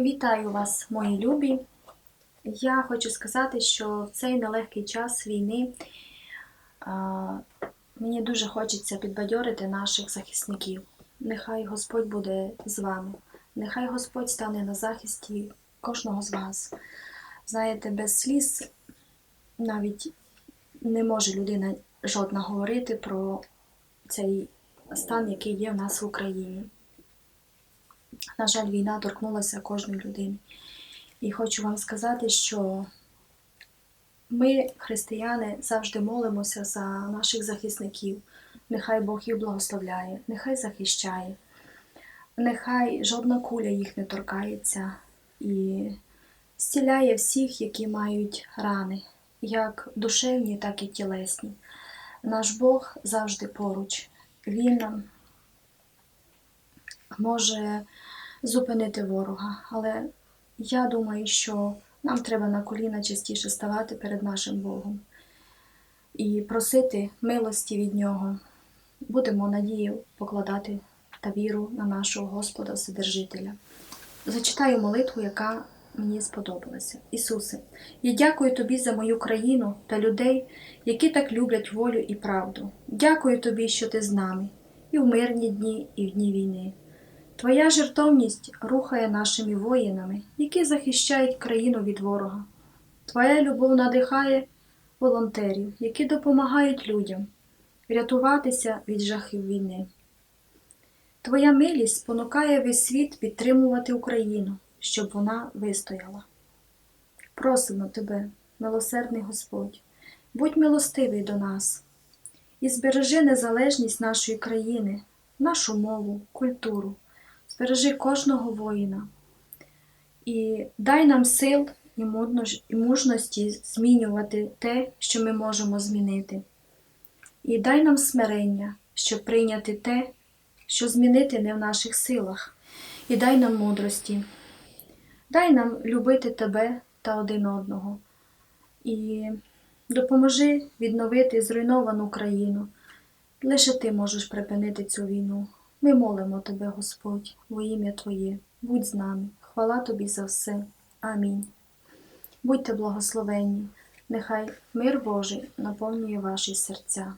Вітаю вас, мої любі. Я хочу сказати, що в цей нелегкий час війни мені дуже хочеться підбадьорити наших захисників. Нехай Господь буде з вами, нехай Господь стане на захисті кожного з вас. Знаєте, без сліз навіть не може людина жодна говорити про цей стан, який є в нас в Україні. На жаль, війна торкнулася кожної людини. І хочу вам сказати, що ми, християни, завжди молимося за наших захисників. Нехай Бог їх благословляє, нехай захищає, нехай жодна куля їх не торкається і зціляє всіх, які мають рани, як душевні, так і тілесні. Наш Бог завжди поруч. Він може зупинити ворога. Але я думаю, що нам треба на коліна частіше ставати перед нашим Богом і просити милості від Нього. Будемо надію покладати та віру на нашого Господа Вседержителя. Зачитаю молитву, яка мені сподобалася. Ісусе, я дякую Тобі за мою країну та людей, які так люблять волю і правду. Дякую Тобі, що ти з нами, і в мирні дні, і в дні війни. Твоя жертовність рухає нашими воїнами, які захищають країну від ворога. Твоя любов надихає волонтерів, які допомагають людям рятуватися від жахів війни. Твоя милість спонукає весь світ підтримувати Україну, щоб вона вистояла. Просимо тебе, милосердний Господь, будь милостивий до нас і збережи незалежність нашої країни, нашу мову, культуру збережи кожного воїна і дай нам сил і мужності змінювати те, що ми можемо змінити. І дай нам смирення, щоб прийняти те, що змінити не в наших силах, і дай нам мудрості. Дай нам любити тебе та один одного. І допоможи відновити зруйновану країну. Лише ти можеш припинити цю війну. Ми молимо Тебе, Господь, во ім'я Твоє, будь з нами, хвала Тобі за все. Амінь. Будьте благословенні, нехай мир Божий наповнює ваші серця.